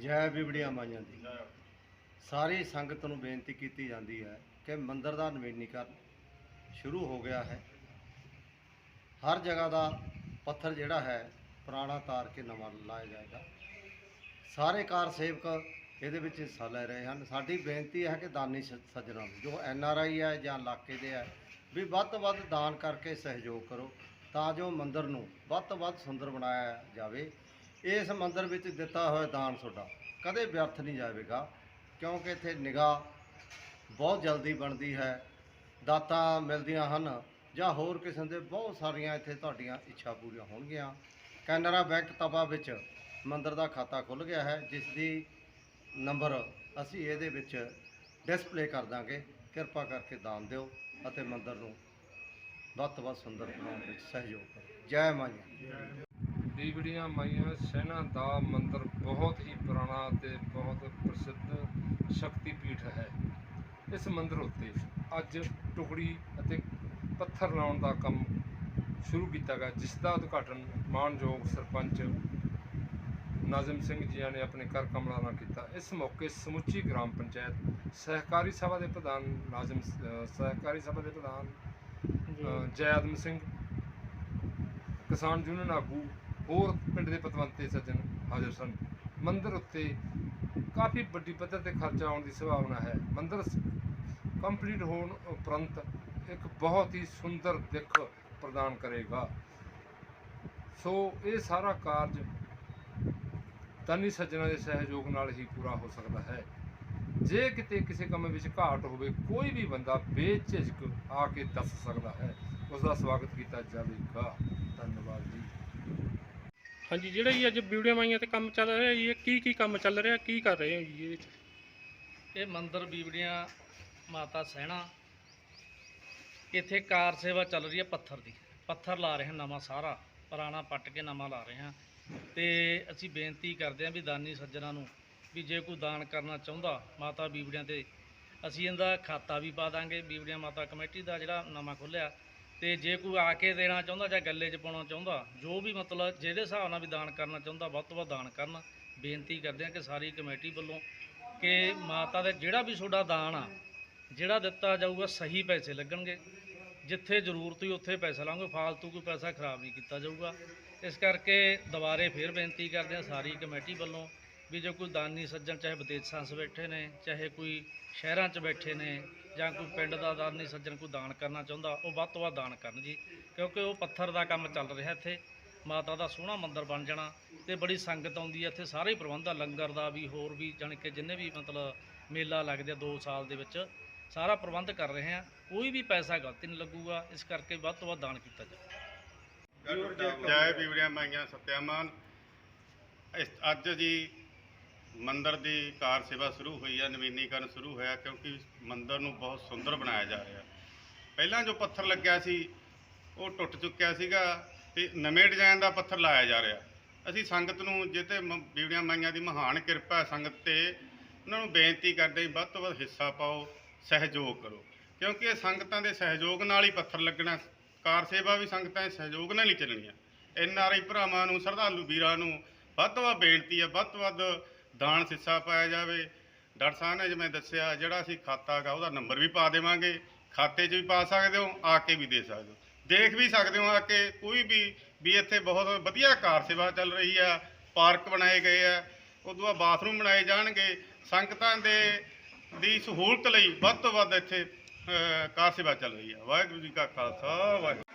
ਜੈ ਬਿਬੜੀਆਂ ਮਾਈਆਂ ਦੀ। ਸਾਰੀ ਸੰਗਤ ਨੂੰ ਬੇਨਤੀ ਕੀਤੀ ਜਾਂਦੀ ਹੈ ਕਿ ਮੰਦਰ ਦਾ ਨਵੀਨੀਕਰਨ ਸ਼ੁਰੂ ਹੋ ਗਿਆ ਹੈ। ਹਰ ਜਗ੍ਹਾ ਦਾ ਪੱਥਰ ਜਿਹੜਾ ਹੈ, ਪੁਰਾਣਾ ਤਾਰ ਕੇ ਨਵਾਂ ਲਾਇਆ ਜਾਏਗਾ। ਸਾਰੇ ਕਾਰ ਸੇਵਕ ਇਹਦੇ ਵਿੱਚ ਹਿੱਸਾ ਲੈ ਰਹੇ ਹਨ। ਸਾਡੀ ਬੇਨਤੀ ਹੈ ਕਿ ਦਾਨੀ ਸੱਜਣਾ ਜੋ ਐਨ ਆਰ ਆਈ ਹੈ ਜਾਂ ਇਲਾਕੇ ਦੇ ਹੈ, ਵੀ ਵੱਧ ਤੋਂ ਵੱਧ ਦਾਨ ਕਰਕੇ ਸਹਿਯੋਗ ਕਰੋ। ਤਾਂ ਜੋ ਮੰਦਰ ਨੂੰ ਵੱਧ ਤੋਂ ਵੱਧ ਸੁੰਦਰ ਬਣਾਇਆ ਜਾਵੇ। ਇਸ ਮੰਦਰ ਵਿੱਚ ਦਿੱਤਾ ਹੋਇਆ ਦਾਨ ਤੁਹਾਡਾ ਕਦੇ ਵਿਅਰਥ ਨਹੀਂ ਜਾਵੇਗਾ, ਕਿਉਂਕਿ ਇੱਥੇ ਨਿਗਾਹ ਬਹੁਤ ਜਲਦੀ ਬਣਦੀ ਹੈ, ਦਾਤਾਂ ਮਿਲਦੀਆਂ ਹਨ ਜਾਂ ਹੋਰ ਕਿਸਮ ਦੇ ਬਹੁਤ ਸਾਰੀਆਂ ਇੱਥੇ ਤੁਹਾਡੀਆਂ ਇੱਛਾ ਪੂਰੀਆਂ ਹੋਣਗੀਆਂ। ਕੈਨਰਾ ਬੈਂਕ ਤਪਾ ਵਿੱਚ ਮੰਦਰ ਦਾ ਖਾਤਾ ਖੁੱਲ ਗਿਆ ਹੈ ਜਿਸ ਦੀ ਨੰਬਰ ਅਸੀਂ ਇਹਦੇ ਵਿੱਚ ਡਿਸਪਲੇ ਕਰ ਦਾਂਗੇ। ਕਿਰਪਾ ਕਰਕੇ ਦਾਨ ਦਿਓ ਅਤੇ ਮੰਦਰ ਨੂੰ ਵੱਧ ਤੋਂ ਵੱਧ ਸੁੰਦਰ ਬਣਾਉਣ ਵਿੱਚ ਸਹਿਯੋਗ ਕਰੋ। ਜੈ ਮਾਈਆ। ਬੀਬੜੀਆਂ ਮਾਈਆਂ ਸੈਨਾ ਦਾ ਮੰਦਿਰ ਬਹੁਤ ਹੀ ਪੁਰਾਣਾ ਅਤੇ ਬਹੁਤ ਪ੍ਰਸਿੱਧ ਸ਼ਕਤੀ ਪੀਠ ਹੈ। ਇਸ ਮੰਦਿਰ ਉੱਤੇ ਅੱਜ ਟੁਕੜੀ ਅਤੇ ਪੱਥਰ ਲਾਉਣ ਦਾ ਕੰਮ ਸ਼ੁਰੂ ਕੀਤਾ ਗਿਆ, ਜਿਸ ਦਾ ਉਦਘਾਟਨ ਮਾਨਯੋਗ ਸਰਪੰਚ ਨਾਜ਼ਮ ਸਿੰਘ ਜੀ ਨੇ ਆਪਣੇ ਘਰ ਕਮਲਾਂ ਨਾਲ ਕੀਤਾ। ਇਸ ਮੌਕੇ ਸਮੁੱਚੀ ਗ੍ਰਾਮ ਪੰਚਾਇਤ ਸਹਿਕਾਰੀ ਸਭਾ ਦੇ ਪ੍ਰਧਾਨ ਨਾਜ਼ਮ ਸਹਿਕਾਰੀ ਸਭਾ ਦੇ ਪ੍ਰਧਾਨ ਜੈ। ਆਦਮ ਸਿੰਘ, ਕਿਸਾਨ ਯੂਨੀਅਨ ਆਗੂ, ਹੋਰ ਪਿੰਡ ਦੇ ਪਤਵੰਤੇ ਸੱਜਣ ਹਾਜ਼ਰ ਸਨ। ਮੰਦਰ ਉੱਤੇ ਕਾਫੀ ਵੱਡੀ ਪੱਧਰ ਤੇ ਖਰਚਾ ਆਉਣ ਦੀ ਸੰਭਾਵਨਾ ਹੈ। ਮੰਦਰ ਕੰਪਲੀਟ ਹੋਣ ਉਪਰੰਤ ਇੱਕ ਬਹੁਤ ਹੀ ਸੁੰਦਰ ਦਿੱਖ ਪ੍ਰਦਾਨ ਕਰੇਗਾ। ਸੋ ਇਹ ਸਾਰਾ ਕਾਰਜ ਦਾਨੀ ਸੱਜਣਾ ਦੇ ਸਹਿਯੋਗ ਨਾਲ ਹੀ ਪੂਰਾ ਹੋ ਸਕਦਾ ਹੈ। ਜੇ ਕਿਤੇ ਕਿਸੇ ਕੰਮ ਵਿੱਚ ਘਾਟ ਹੋਵੇ ਕੋਈ ਵੀ ਬੰਦਾ ਬੇਝਿਜਕ ਆ ਕੇ ਦੱਸ ਸਕਦਾ ਹੈ। ਉਸ ਦਾ ਸਵਾਗਤ ਕੀਤਾ ਜਾਵੇਗਾ। ਧੰਨਵਾਦ ਜੀ। ਹਾਂਜੀ ਜਿਹੜਾ ਜੀ ਅੱਜ ਵੀਡੀਓ ਮਾਈਆਂ ਤੇ ਕੰਮ ਚੱਲ ਰਿਹਾ ਜੀ ਇਹ ਕੀ ਕੀ ਕੰਮ ਚੱਲ ਰਿਹਾ ਕੀ ਕਰ ਰਹੇ ਹੋ ਜੀ ਇਹਦੇ ਵਿੱਚ? ਇਹ ਮੰਦਿਰ ਬੀਬੜੀਆਂ ਮਾਤਾ ਸਹਿਣਾ ਇੱਥੇ ਕਾਰ ਸੇਵਾ ਚੱਲ ਰਹੀ ਹੈ ਪੱਥਰ ਦੀ। ਪੱਥਰ ਲਾ ਰਹੇ ਹਾਂ ਨਵਾਂ ਸਾਰਾ। ਪੁਰਾਣਾ ਪੱਟ ਕੇ ਨਵਾਂ ਲਾ ਰਹੇ ਹਾਂ। ਤੇ ਅਸੀਂ ਬੇਨਤੀ ਕਰਦੇ ਹਾਂ ਵੀ ਦਾਨੀ ਸੱਜਣਾ ਨੂੰ ਵੀ ਜੇ ਕੋਈ ਦਾਨ ਕਰਨਾ ਚਾਹੁੰਦਾ ਮਾਤਾ ਬੀਬੜੀਆਂ ਤੇ, ਅਸੀਂ ਇਹਦਾ ਖਾਤਾ ਵੀ ਪਾ ਦਾਂਗੇ। ਬੀਬੜੀਆਂ ਮਾਤਾ ਕਮੇਟੀ ਦਾ ਜਿਹੜਾ ਨਵਾਂ ਖੁੱਲਿਆ ਤੇ ਜੇ ਕੋਈ ਆ ਕੇ ਦੇਣਾ ਚਾਹੁੰਦਾ ਜਾਂ ਗੱਲੇ 'ਚ ਪਾਉਣਾ ਚਾਹੁੰਦਾ, ਜੋ ਵੀ ਮਤਲਬ ਜਿਹਦੇ ਹਿਸਾਬ ਨਾਲ ਵੀ ਦਾਨ ਕਰਨਾ ਚਾਹੁੰਦਾ, ਵੱਧ ਤੋਂ ਵੱਧ ਦਾਨ ਕਰਨ, ਬੇਨਤੀ ਕਰਦੇ ਹਾਂ ਕਿ ਸਾਰੀ ਕਮੇਟੀ ਵੱਲੋਂ ਕਿ ਮਾਤਾ ਦੇ ਜਿਹੜਾ ਵੀ ਤੁਹਾਡਾ ਦਾਨ ਆ, ਜਿਹੜਾ ਦਿੱਤਾ ਜਾਊਗਾ ਸਹੀ ਪੈਸੇ ਲੱਗਣਗੇ। ਜਿੱਥੇ ਜ਼ਰੂਰਤ ਹੋਈ ਉੱਥੇ ਪੈਸਾ ਲਾਉਂਗੇ, ਫਾਲਤੂ ਕੋਈ ਪੈਸਾ ਖਰਾਬ ਨਹੀਂ ਕੀਤਾ ਜਾਊਗਾ। ਇਸ ਕਰਕੇ ਦੁਬਾਰੇ ਫੇਰ ਬੇਨਤੀ ਕਰਦੇ ਹਾਂ ਸਾਰੀ ਕਮੇਟੀ ਵੱਲੋਂ ਵੀ ਜੇ ਕੋਈ ਦਾਨੀ ਸੱਜਣ ਚਾਹੇ ਵਿਦੇਸ਼ਾਂ 'ਚ ਬੈਠੇ ਨੇ, ਚਾਹੇ ਕੋਈ ਸ਼ਹਿਰਾਂ 'ਚ ਬੈਠੇ ਨੇ ਜਾਂ ਕੋਈ ਪਿੰਡ ਦਾ ਦਾਨੀ ਸੱਜਣ ਕੋਈ ਦਾਨ ਕਰਨਾ ਚਾਹੁੰਦਾ, ਉਹ ਵੱਧ ਤੋਂ ਵੱਧ ਦਾਨ ਕਰਨ ਜੀ। ਕਿਉਂਕਿ ਉਹ ਪੱਥਰ ਦਾ ਕੰਮ ਚੱਲ ਰਿਹਾ ਇੱਥੇ, ਮਾਤਾ ਦਾ ਸੋਹਣਾ ਮੰਦਿਰ ਬਣ ਜਾਣਾ ਤੇ ਬੜੀ ਸੰਗਤ ਆਉਂਦੀ ਹੈ ਇੱਥੇ, ਸਾਰੇ ਹੀ ਪ੍ਰਬੰਧ ਆ, ਲੰਗਰ ਦਾ ਵੀ, ਹੋਰ ਵੀ, ਜਾਣੀ ਕਿ ਜਿੰਨੇ ਵੀ ਮਤਲਬ ਮੇਲਾ ਲੱਗਦੇ ਆ 2 ਸਾਲ ਦੇ ਵਿੱਚ, ਸਾਰਾ ਪ੍ਰਬੰਧ ਕਰ ਰਹੇ ਆ। ਕੋਈ ਵੀ ਪੈਸਾ ਗਲਤ ਨਹੀਂ ਲੱਗੂਗਾ, ਇਸ ਕਰਕੇ ਵੱਧ ਤੋਂ ਵੱਧ ਦਾਨ ਕੀਤਾ ਜਾਵੇ। ਜੈ ਬੀਵੜੀਆਂ ਮਾਈਆਂ ਸਤਿਆਮਾਨ। ਅੱਜ ਜੀ ਮੰਦਰ ਦੀ ਕਾਰ ਸੇਵਾ ਸ਼ੁਰੂ ਹੋਈ ਹੈ, ਨਵੀਨੀਕਰਨ ਸ਼ੁਰੂ ਹੋਇਆ ਕਿਉਂਕਿ ਮੰਦਰ ਨੂੰ ਬਹੁਤ ਸੁੰਦਰ ਬਣਾਇਆ ਜਾ ਰਿਹਾ ਪਹਿਲਾਂ ਜੋ ਪੱਥਰ ਲੱਗਿਆ ਸੀ, ਉਹ ਟੁੱਟ ਚੁੱਕਿਆ ਸੀਗਾ ਤੇ ਨਵੇਂ ਡਿਜ਼ਾਈਨ ਦਾ ਪੱਥਰ ਲਾਇਆ ਜਾ ਰਿਹਾ ਅਸੀਂ ਸੰਗਤ ਨੂੰ ਜਿੱਤੇ ਬੀਵੜੀਆਂ ਮਾਈਆਂ ਦੀ ਮਹਾਨ ਕਿਰਪਾ ਸੰਗਤ ਤੇ, ਉਹਨਾਂ ਨੂੰ ਬੇਨਤੀ ਕਰਦੇ ਵੱਧ ਤੋਂ ਵੱਧ ਹਿੱਸਾ ਪਾਓ, ਸਹਿਯੋਗ ਕਰੋ। ਕਿਉਂਕਿ ਇਹ ਸੰਗਤਾਂ ਦੇ ਸਹਿਯੋਗ ਨਾਲ ਹੀ ਪੱਥਰ ਲੱਗਣਾ ਕਾਰ ਸੇਵਾ ਵੀ ਸੰਗਤਾਂ ਦੇ ਸਹਿਯੋਗ ਨਾਲ ਹੀ ਚੱਲਣੀ ਆ ਐਨ ਆਰ ਆਈ ਭਰਾਵਾਂ ਨੂੰ, ਸ਼ਰਧਾਲੂ ਵੀਰਾਂ ਨੂੰ ਵੱਧ ਤੋਂ ਵੱਧ ਬੇਨਤੀ ਆ ਵੱਧ ਤੋਂ ਵੱਧ ਦਾਨ ਸਿੱਸਾ ਪਾਇਆ ਜਾਵੇ। ਡਾਕਟਰ ਸਾਹਿਬ ਨੇ ਜਿਵੇਂ ਦੱਸਿਆ, ਜਿਹੜਾ ਅਸੀਂ ਖਾਤਾ ਹੈਗਾ, ਉਹਦਾ ਨੰਬਰ ਵੀ ਪਾ ਦੇਵਾਂਗੇ। ਖਾਤੇ 'ਚ ਵੀ ਪਾ ਸਕਦੇ ਹੋ, ਆ ਕੇ ਵੀ ਦੇ ਸਕਦੇ ਹੋ। ਦੇਖ ਵੀ ਸਕਦੇ ਹੋ ਆ ਕੇ ਕੋਈ ਵੀ ਵੀ ਇੱਥੇ ਬਹੁਤ ਵਧੀਆ ਕਾਰ ਸੇਵਾ ਚੱਲ ਰਹੀ ਆ, ਪਾਰਕ ਬਣਾਏ ਗਏ ਆ, ਉਦੋਂ ਬਾਅਦ ਬਾਥਰੂਮ ਬਣਾਏ ਜਾਣਗੇ। ਸੰਗਤਾਂ ਦੇ, ਦੀ ਸਹੂਲਤ ਲਈ ਵੱਧ ਤੋਂ ਵੱਧ ਇੱਥੇ ਕਾਰ ਸੇਵਾ ਚੱਲ ਰਹੀ ਆ। ਵਾਹਿਗੁਰੂ ਜੀ ਕਾ ਖਾਲਸਾ, ਵਾਹਿਗੁਰੂ